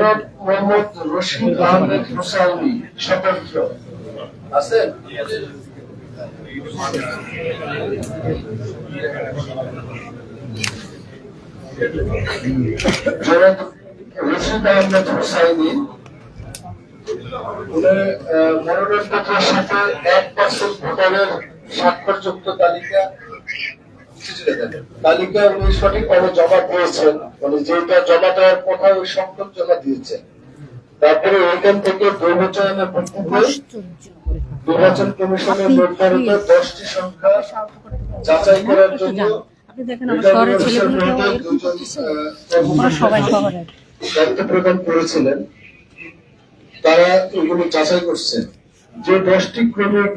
জনাব মোহাম্মদ রশিদ আহমেদ হুসাইনি স্বতন্ত্র। আছেন সাথে এক পার্সেন্ট ভোটারের স্বাক্ষরযুক্ত তালিকা চিঠিটা দেন। তালিকা উনি সঠিকভাবে জমা দিয়েছেন। মানে যেটা জমা দেওয়ার কথা ওই সংখ্যক জমা দিয়েছেন তারপরে ওইখান থেকে দুর্বাচনের নির্বাচন কমিশনের নির্ধারিত দশটি সংখ্যা যাচাই করার জন্য দায়িত্ব প্রদান করেছিলেন। তারা এগুলো যাচাই করছেন। যে দশটি ক্রমিক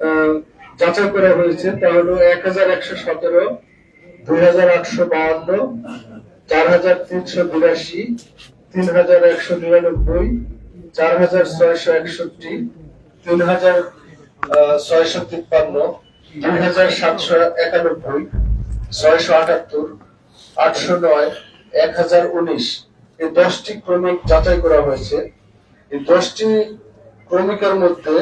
আহ, যাচাই করা হয়েছে, তা হলো এক হাজার একশো সতেরো দুই হাজার আটশো বাহান্ন চার হাজার তিনশো বিরাশি তিন হাজার একশো নিরানব্বই চার হাজার ছয়শো একষট্টি তিন হাজার ছয়শো তিপ্পান্ন দুই হাজার সাতশো একানব্বই, ছয়শো আটাত্তর, আটশো নয় এক হাজার উনিশ। এই দশটি ক্রমিক যাচাই করা হয়েছে। এই দশটি ক্রমিকের মধ্যে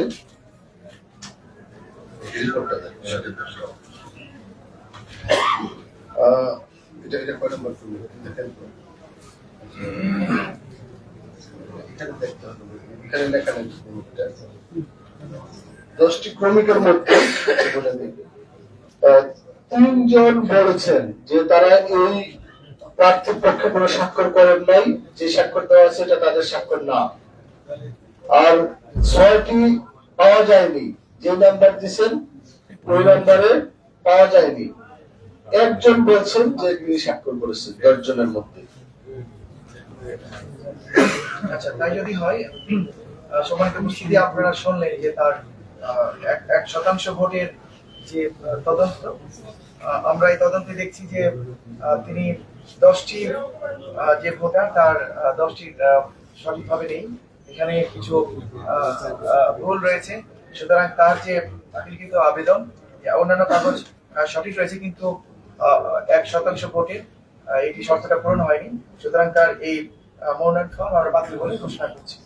তিনজন বলেছেন যে তারা এই প্রার্থীর পক্ষে কোনো স্বাক্ষর করেন নাই। যে স্বাক্ষর দেওয়া আছে, এটা তাদের স্বাক্ষর না। আর ছয়টি পাওয়া যায়নি। যে নাম্বার দিচ্ছেন ওই নাম্বারে পাওয়া যায়নি। একজন বলছেন যে তিনি স্বাক্ষর করেছেন দশ মধ্যে। আচ্ছা তাই যদি হয় সম্মানিত উপস্থিতি, আপনারা শুনলেন যে তার এক- শতাংশ ভোটের যে তদন্ত আমরা এই তদন্তে দেখছি যে তিনি দশটি যে ভোটার, তার দশটি সঠিকভাবে নেই। এখানে কিছু ভুল রয়েছে। সুতরাং তার যে দাখিলকৃত আবেদন অন্যান্য কাগজ সঠিক রয়েছে কিন্তু এক শতাংশ ভোটে এটি শর্তটা পূরণ হয়নি। সুতরাং তার এই মনোনয়ন ফর্ম আমরা বাতিল বলে ঘোষণা করছি।